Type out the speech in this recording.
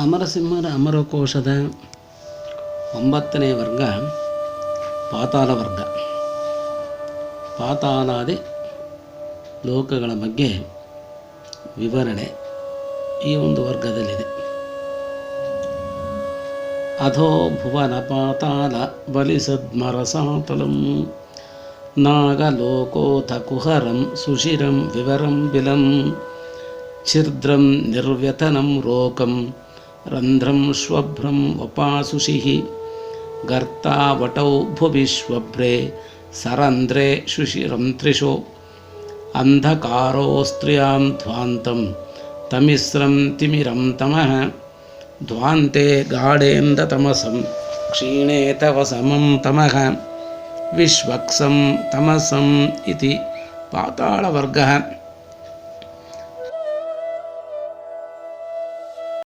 ಅಮರಸಿಂಹರ ಅಮರಕೋಶದ ಒಂಬತ್ತನೇ ವರ್ಗ, ಪಾತಾಳ ವರ್ಗ. ಪಾತಾಳಾದಿ ಲೋಕಗಳ ಬಗ್ಗೆ ವಿವರಣೆ ಈ ಒಂದು ವರ್ಗದಲ್ಲಿದೆ. ಅಧೋ ಭುವನ ಪಾತಾಳ ಬಲಿಸದ್ಮರಸಾತಲಂ ನಾಗಲೋಕೋಥ ಕುಹರಂ ಸುಶಿರಂ ವಿವರಂ ಬಿಲಂ, ಛಿದ್ರಂ ನಿರ್ವ್ಯತನಂ ರೋಕಂ. रन्ध्रं श्वभ्रम् वपासुषिः गर्ता वटौ भुवि श्वभ्रे सरन्ध्रे शुशिरं त्रिशो अन्धकारोऽस्त्रियां ध्वान्तं तमिस्रं तिमिरं तमः ध्वान्ते गाढेन्दतमसं क्षीणे तव समं तमः विश्वक्सं तमसम् इति पाताळवर्गः